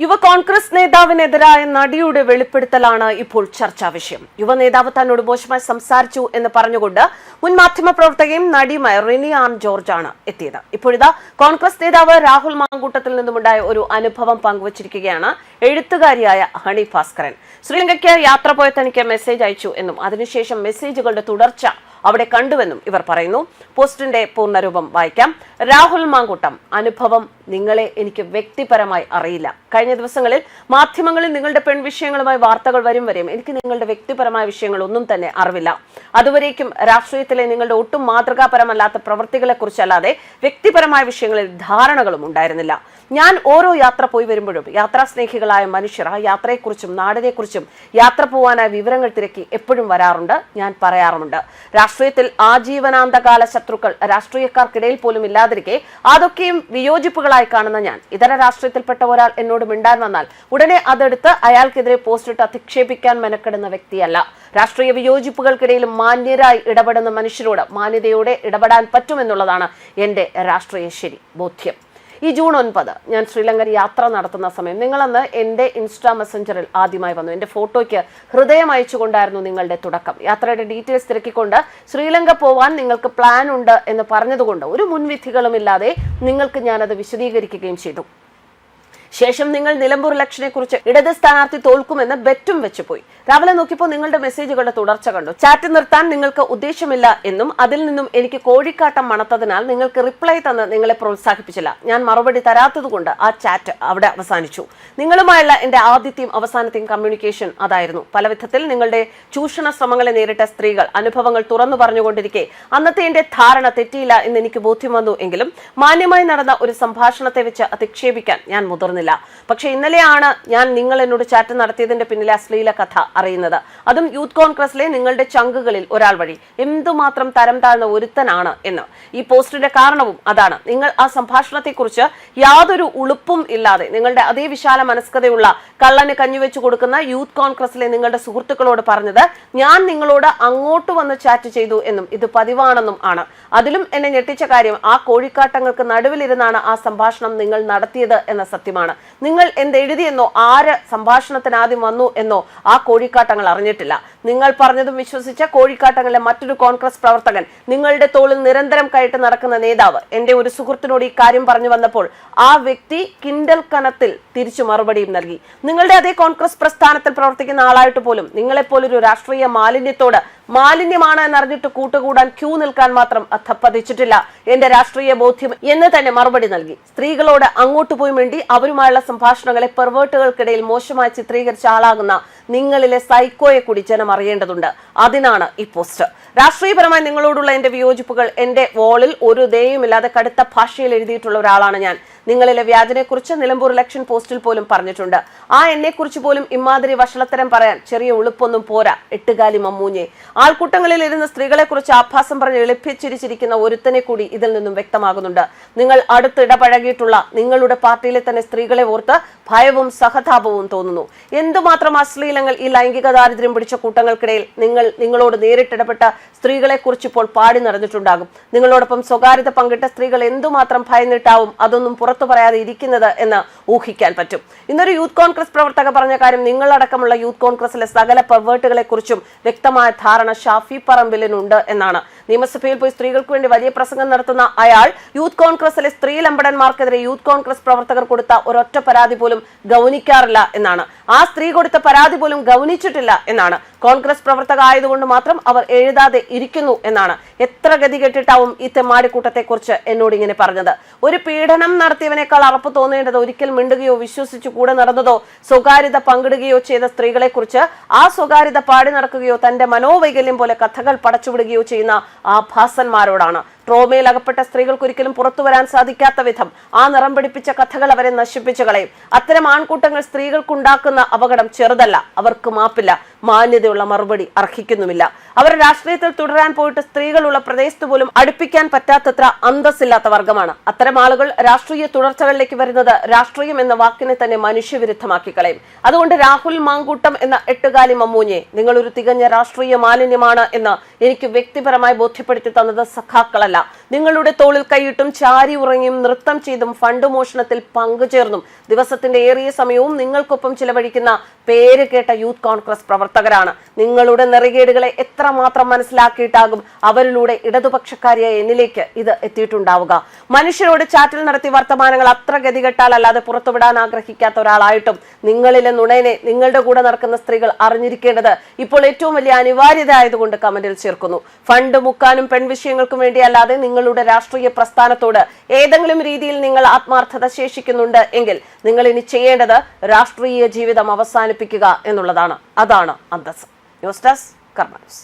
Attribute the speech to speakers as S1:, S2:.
S1: യുവ കോൺഗ്രസ് നേതാവിനെതിരായ നടിയുടെ വെളിപ്പെടുത്തലാണ് ഇപ്പോൾ ചർച്ചാ വിഷയം. യുവ നേതാവ് തന്നോട് മോശമായി സംസാരിച്ചു എന്ന് പറഞ്ഞുകൊണ്ട് മുൻ മാധ്യമ പ്രവർത്തകയും നടിയുമായ റിനി ആൻ ജോർജാണ് എത്തിയത്. ഇപ്പോഴിതാ കോൺഗ്രസ് നേതാവ് രാഹുൽ മാങ്കൂട്ടത്തിൽ നിന്നുമുണ്ടായ ഒരു അനുഭവം പങ്കുവച്ചിരിക്കുകയാണ് എഴുത്തുകാരിയായ ഹണി ഭാസ്കരൻ. ശ്രീലങ്കയ്ക്ക് യാത്ര പോയ തനിക്ക് മെസ്സേജ് അയച്ചു എന്നും അതിനുശേഷം മെസ്സേജുകളുടെ തുടർച്ച അവിടെ കണ്ടുവെന്നും ഇവർ പറയുന്നു. പോസ്റ്റിന്റെ പൂർണരൂപം വായിക്കാം. രാഹുൽ മാങ്കൂട്ടം അനുഭവം നിങ്ങളെ എനിക്ക് വ്യക്തിപരമായി അറിയില്ല. കഴിഞ്ഞ ദിവസങ്ങളിൽ മാധ്യമങ്ങളിൽ നിങ്ങളുടെ പെൺവിഷയങ്ങളുമായി വാർത്തകൾ വരും വരെയും എനിക്ക് നിങ്ങളുടെ വ്യക്തിപരമായ വിഷയങ്ങൾ ഒന്നും തന്നെ അറിവില്ല. അതുവരേക്കും രാഷ്ട്രീയത്തിലെ നിങ്ങളുടെ ഒട്ടും മാതൃകാപരമല്ലാത്ത പ്രവൃത്തികളെക്കുറിച്ചല്ലാതെ വ്യക്തിപരമായ വിഷയങ്ങളിൽ ധാരണകളും ഉണ്ടായിരുന്നില്ല. ഞാൻ ഓരോ യാത്ര പോയി വരുമ്പോഴും യാത്രാ സ്നേഹികളായ മനുഷ്യർ ആ യാത്രയെക്കുറിച്ചും നാടിനെക്കുറിച്ചും യാത്ര പോവാനായ വിവരങ്ങൾ തിരക്കി എപ്പോഴും വരാറുണ്ട് ഞാൻ പറയാറുമുണ്ട്. രാഷ്ട്രീയത്തിൽ ആജീവനാന്തകാല ശത്രുക്കൾ രാഷ്ട്രീയക്കാർക്കിടയിൽ പോലും ഇല്ലാതിരിക്കെ അതൊക്കെയും വിയോജിപ്പുകളായി കാണുന്ന ഞാൻ. ഇതര രാഷ്ട്രീയത്തിൽപ്പെട്ട ഒരാൾ എന്നോട് മിണ്ടാൻ വന്നാൽ ഉടനെ അതെടുത്ത് അയാൾക്കെതിരെ പോസ്റ്റിട്ട് അധിക്ഷേപിക്കാൻ മെനക്കെടുന്ന വ്യക്തിയല്ല. രാഷ്ട്രീയ വിയോജിപ്പുകൾക്കിടയിലും മാന്യരായി ഇടപെടുന്ന മനുഷ്യരോട് മാന്യതയോടെ ഇടപെടാൻ പറ്റുമെന്നുള്ളതാണ് എന്റെ രാഷ്ട്രീയ ശരി ബോധ്യം. ഈ ജൂൺ ഒൻപത് ഞാൻ ശ്രീലങ്കൻ യാത്ര നടത്തുന്ന സമയം നിങ്ങളന്ന് എന്റെ ഇൻസ്റ്റാ മെസ്സഞ്ചറിൽ ആദ്യമായി വന്നു. എന്റെ ഫോട്ടോയ്ക്ക് ഹൃദയം അയച്ചുകൊണ്ടായിരുന്നു നിങ്ങളുടെ തുടക്കം. യാത്രയുടെ ഡീറ്റെയിൽസ് തിരക്കിക്കൊണ്ട് ശ്രീലങ്ക പോവാൻ നിങ്ങൾക്ക് പ്ലാൻ ഉണ്ട് എന്ന് പറഞ്ഞതുകൊണ്ട് ഒരു മുൻവിധികളുമില്ലാതെ നിങ്ങൾക്ക് ഞാനത് വിശദീകരിക്കുകയും ചെയ്തു. ശേഷം നിങ്ങൾ നിലമ്പൂർ ഇലക്ഷനെ കുറിച്ച് ഇടത് സ്ഥാനാർത്ഥി തോൽക്കുമെന്ന് ബെറ്റും വെച്ചു പോയി രാവിലെ നോക്കിയപ്പോൾ നിങ്ങളുടെ മെസ്സേജുകളുടെ തുടർച്ച കണ്ടു. ചാറ്റ് നിർത്താൻ നിങ്ങൾക്ക് ഉദ്ദേശമില്ല എന്നും അതിൽ നിന്നും എനിക്ക് കോഴിക്കാട്ടം മണത്തതിനാൽ നിങ്ങൾക്ക് റിപ്ലൈ തന്ന് നിങ്ങളെ പ്രോത്സാഹിപ്പിച്ചില്ല. ഞാൻ മറുപടി തരാത്തതുകൊണ്ട് ആ ചാറ്റ് അവിടെ അവസാനിച്ചു. നിങ്ങളുമായുള്ള എന്റെ ആദ്യത്തെയും അവസാനത്തെയും കമ്മ്യൂണിക്കേഷൻ അതായിരുന്നു. പല വിധത്തിൽ നിങ്ങളുടെ ചൂഷണ ശ്രമങ്ങളെ നേരിട്ട സ്ത്രീകൾ അനുഭവങ്ങൾ തുറന്നു പറഞ്ഞുകൊണ്ടിരിക്കെ അന്നത്തെ എന്റെ ധാരണ തെറ്റിയില്ല എന്ന് എനിക്ക് ബോധ്യം വന്നു എങ്കിലും മാന്യമായി നടന്ന ഒരു സംഭാഷണത്തെ വെച്ച് അധിക്ഷേപിക്കാൻ ഞാൻ മുതിർന്നില്ല. പക്ഷേ ഇന്നലെയാണ് ഞാൻ നിങ്ങൾ എന്നോട് ചാറ്റ് നടത്തിയതിന്റെ പിന്നിലെ അശ്ലീല കഥ അറിയുന്നത്. അതും യൂത്ത് കോൺഗ്രസിലെ നിങ്ങളുടെ ചങ്കുകളിൽ ഒരാൾ വഴി. എന്തുമാത്രം തരം താഴ്ന്ന ഒരുത്തനാണ് എന്ന്. ഈ പോസ്റ്റിന്റെ കാരണവും അതാണ്. നിങ്ങൾ ആ സംഭാഷണത്തെക്കുറിച്ച് യാതൊരു ഉളുപ്പും ഇല്ലാതെ നിങ്ങളുടെ അതേ വിശാല മനസ്കതയുള്ള കള്ളന് കഞ്ഞുവെച്ചു കൊടുക്കുന്ന യൂത്ത് കോൺഗ്രസിലെ നിങ്ങളുടെ സുഹൃത്തുക്കളോട് പറഞ്ഞത് ഞാൻ നിങ്ങളോട് അങ്ങോട്ട് വന്ന് ചാറ്റ് ചെയ്തു എന്നും ഇത് പതിവാണെന്നും ആണ്. അതിലും എന്നെ ഞെട്ടിച്ച കാര്യം ആ കോഴിക്കാട്ടങ്ങൾക്ക് നടുവിലിരുന്നാണ് ആ സംഭാഷണം നിങ്ങൾ നടത്തിയത് എന്ന സത്യമാണ്. നിങ്ങൾ എന്തെഴുതിയെന്നോ ആര് സംഭാഷണത്തിന് ആദ്യം വന്നു എന്നോ ആ കോഴിക്കാട്ടങ്ങൾ അറിഞ്ഞിട്ടില്ല. നിങ്ങൾ പറഞ്ഞതും വിശ്വസിച്ച കോഴിക്കാട്ടങ്ങളിലെ മറ്റൊരു കോൺഗ്രസ് പ്രവർത്തകൻ നിങ്ങളുടെ തോളിൽ നിരന്തരം കയറ്റി നടക്കുന്ന നേതാവ് എന്റെ ഒരു സുഹൃത്തിനോട് ഈ കാര്യം പറഞ്ഞു വന്നപ്പോൾ ആ വ്യക്തി കിൻഡൽ കനത്തിൽ തിരിച്ചു മറുപടിയും നൽകി. നിങ്ങളുടെ അതേ കോൺഗ്രസ് പ്രസ്ഥാനത്തിൽ പ്രവർത്തിക്കുന്ന ആളായിട്ട് പോലും നിങ്ങളെപ്പോലൊരു രാഷ്ട്രീയ മാലിന്യത്തോട് മാലിന്യമാണ് എന്നറിഞ്ഞിട്ട് കൂട്ടുകൂടാൻ ക്യൂ നിൽക്കാൻ മാത്രം അധപ്പതിച്ചിട്ടില്ല എന്റെ രാഷ്ട്രീയ ബോധ്യം എന്ന് തന്നെ മറുപടി നൽകി. സ്ത്രീകളോട് അങ്ങോട്ട് പോയി വേണ്ടി അവരുമായുള്ള സംഭാഷണങ്ങളെ പെർവേർട്ടുകൾക്കിടയിൽ മോശമായി ചിത്രീകരിച്ച ആളാകുന്ന നിങ്ങളിലെ സൈക്കോയെ കൂടി ജനം അറിയേണ്ടതുണ്ട്. അതിനാണ് ഈ പോസ്റ്റ്. രാഷ്ട്രീയപരമായി നിങ്ങളോടുള്ള എന്റെ വിയോജിപ്പുകൾ എന്റെ വോളിൽ ഒരു ദയുമില്ലാതെ കടുത്ത ഭാഷയിൽ എഴുതിയിട്ടുള്ള ഒരാളാണ് ഞാൻ. നിങ്ങളിലെ വ്യാജനെക്കുറിച്ച് നിലമ്പൂർ ഇലക്ഷൻ പോസ്റ്റിൽ പോലും പറഞ്ഞിട്ടുണ്ട്. ആ എന്നെക്കുറിച്ച് പോലും ഇമാതിരി വഷളത്തരം പറയാൻ ചെറിയ ഉളുപ്പൊന്നും പോരാ എട്ടുകാലി മമ്മൂഞ്ഞെ. ആൾക്കൂട്ടങ്ങളിൽ ഇരുന്ന സ്ത്രീകളെക്കുറിച്ച് ആഭാസം പറഞ്ഞ് എളുപ്പിച്ചിരിച്ചിരിക്കുന്ന ഒരുത്തനെ കൂടി ഇതിൽ നിന്നും വ്യക്തമാകുന്നുണ്ട്. നിങ്ങൾ അടുത്തിടപഴകിയിട്ടുള്ള നിങ്ങളുടെ പാർട്ടിയിലെ തന്നെ സ്ത്രീകളെ ഓർത്ത് ഭയവും സഹതാപവും തോന്നുന്നു. എന്തുമാത്രം അശ്ലീലങ്ങൾ ഈ ലൈംഗിക ദാരിദ്ര്യം പിടിച്ച കൂട്ടങ്ങൾക്കിടയിൽ നിങ്ങൾ നിങ്ങളോട് നേരിട്ടിടപെട്ട സ്ത്രീകളെ കുറിച്ച് ഇപ്പോൾ പാടി നടന്നിട്ടുണ്ടാകും. നിങ്ങളോടൊപ്പം സ്വകാര്യത പങ്കിട്ട സ്ത്രീകൾ എന്തുമാത്രം ഭയന്നിട്ടാവും അതൊന്നും പുറത്തു പറയാതെ ഇരിക്കുന്നത് എന്ന് ഊഹിക്കാൻ പറ്റും. ഇന്നൊരു യൂത്ത് കോൺഗ്രസ് പ്രവർത്തക പറഞ്ഞ കാര്യം നിങ്ങളടക്കമുള്ള യൂത്ത് കോൺഗ്രസിലെ സകല പെർവേർട്ടുകളെ കുറിച്ചും വ്യക്തമായ ധാരണ ഷാഫി പറമ്പിലിനുണ്ട് എന്നാണ് നിയമസഭയിൽ പോയി സ്ത്രീകൾക്ക് വേണ്ടി വലിയ പ്രസംഗം നടത്തുന്ന അയാൾ യൂത്ത് കോൺഗ്രസിലെ സ്ത്രീ ലമ്പടന്മാർക്കെതിരെ യൂത്ത് കോൺഗ്രസ് പ്രവർത്തകർ കൊടുത്ത ഒരൊറ്റ പരാതി പോലും ഗൗനിക്കാറില്ല എന്നാണ്. ആ സ്ത്രീ കൊടുത്ത പരാതി പോലും ഗൗനിച്ചിട്ടില്ല എന്നാണ്. കോൺഗ്രസ് പ്രവർത്തക ആയതുകൊണ്ട് മാത്രം അവർ എഴുതാതെ ഇരിക്കുന്നു എന്നാണ്. എത്ര ഗതി കെട്ടിട്ടാവും ഈ തെമ്മാടിക്കൂട്ടത്തെ കുറിച്ച് എന്നോട് ഇങ്ങനെ പറഞ്ഞത്? ഒരു പീഡനം നടത്തിയവനേക്കാൾ അറപ്പ് തോന്നേണ്ടത് ഒരിക്കൽ മിണ്ടുകയോ വിശ്വസിച്ചു കൂടെ നടന്നതോ സ്വകാര്യത പങ്കിടുകയോ ചെയ്ത സ്ത്രീകളെ കുറിച്ച് ആ സ്വകാര്യത പാടി നടക്കുകയോ തന്റെ മനോവൈകല്യം പോലെ കഥകൾ പടച്ചുവിടുകയോ ചെയ്യുന്ന ആ ഭാസന്മാരോടാണ് ട്രോമയിൽ അകപ്പെട്ട സ്ത്രീകൾക്ക് ഒരിക്കലും പുറത്തു വരാൻ സാധിക്കാത്ത വിധം ആ നിറം പിടിപ്പിച്ച കഥകൾ അവരെ നശിപ്പിച്ചു കളയും. അത്തരം ആൺകൂട്ടങ്ങൾ സ്ത്രീകൾക്കുണ്ടാക്കുന്ന അപകടം ചെറുതല്ല. അവർക്ക് മാപ്പില്ല. മാന്യതയുള്ള മറുപടി അർഹിക്കുന്നുമില്ല. അവർ രാഷ്ട്രീയത്തിൽ തുടരാൻ പോയിട്ട് സ്ത്രീകളുള്ള പ്രദേശത്ത് പോലും അടുപ്പിക്കാൻ പറ്റാത്തത്ര അന്തസ്സില്ലാത്ത വർഗമാണ്. അത്തരം ആളുകൾ രാഷ്ട്രീയ തുടർച്ചകളിലേക്ക് വരുന്നത് രാഷ്ട്രീയം എന്ന വാക്കിനെ തന്നെ മനുഷ്യവിരുദ്ധമാക്കി കളയും. അതുകൊണ്ട് രാഹുൽ മാങ്കൂട്ടം എന്ന എട്ടുകാലി മമ്മൂഞ്ഞെ നിങ്ങളൊരു തികഞ്ഞ രാഷ്ട്രീയ മാലിന്യമാണ് എന്ന് എനിക്ക് വ്യക്തിപരമായി ബോധ്യപ്പെടുത്തി തന്നത് സഖാക്കളല്ല. നിങ്ങളുടെ തോളിൽ കൈയിട്ടും ചാരി ഉറങ്ങിയും നൃത്തം ചെയ്തും ഫണ്ട് മോഷണത്തിൽ പങ്കുചേർന്നും ദിവസത്തിന്റെ ഏറിയ സമയവും നിങ്ങൾക്കൊപ്പം ചിലവഴിക്കുന്ന പേര് കേട്ട യൂത്ത് കോൺഗ്രസ് പ്രവർത്തകരാണ്. നിങ്ങളുടെ നെറികേടുകളെ എത്രമാത്രം മനസ്സിലാക്കിയിട്ടാകും അവരിലൂടെ ഇടതുപക്ഷക്കാരിയായ എന്നിലേക്ക് ഇത് എത്തിയിട്ടുണ്ടാവുക. മനുഷ്യരോട് ചാറ്റിൽ നടത്തി വർത്തമാനങ്ങൾ അത്ര ഗതികെട്ടാൽ അല്ലാതെ പുറത്തുവിടാൻ ആഗ്രഹിക്കാത്ത ഒരാളായിട്ടും നിങ്ങളിലെ നുണയനെ നിങ്ങളുടെ കൂടെ നടക്കുന്ന സ്ത്രീകൾ അറിഞ്ഞിരിക്കേണ്ടത് ഇപ്പോൾ ഏറ്റവും വലിയ അനിവാര്യത ആയതുകൊണ്ട് കമന്റിൽ ചേർക്കുന്നു. ഫണ്ട് മുക്കാനും പെൺവിഷയങ്ങൾക്കും വേണ്ടി അല്ലാതെ നിങ്ങളുടെ രാഷ്ട്രീയ പ്രസ്ഥാനത്തോട് ഏതെങ്കിലും രീതിയിൽ നിങ്ങൾ ആത്മാർത്ഥത ശേഷിക്കുന്നുണ്ട് എങ്കിൽ നിങ്ങൾ ഇനി ചെയ്യേണ്ടത് രാഷ്ട്രീയ ജീവിതം അവസാനിപ്പിക്കുക എന്നുള്ളതാണ്. അതാണ് അന്തസ് ന്യൂസ് ഡെസ്ക് കർമ്മ ന്യൂസ്.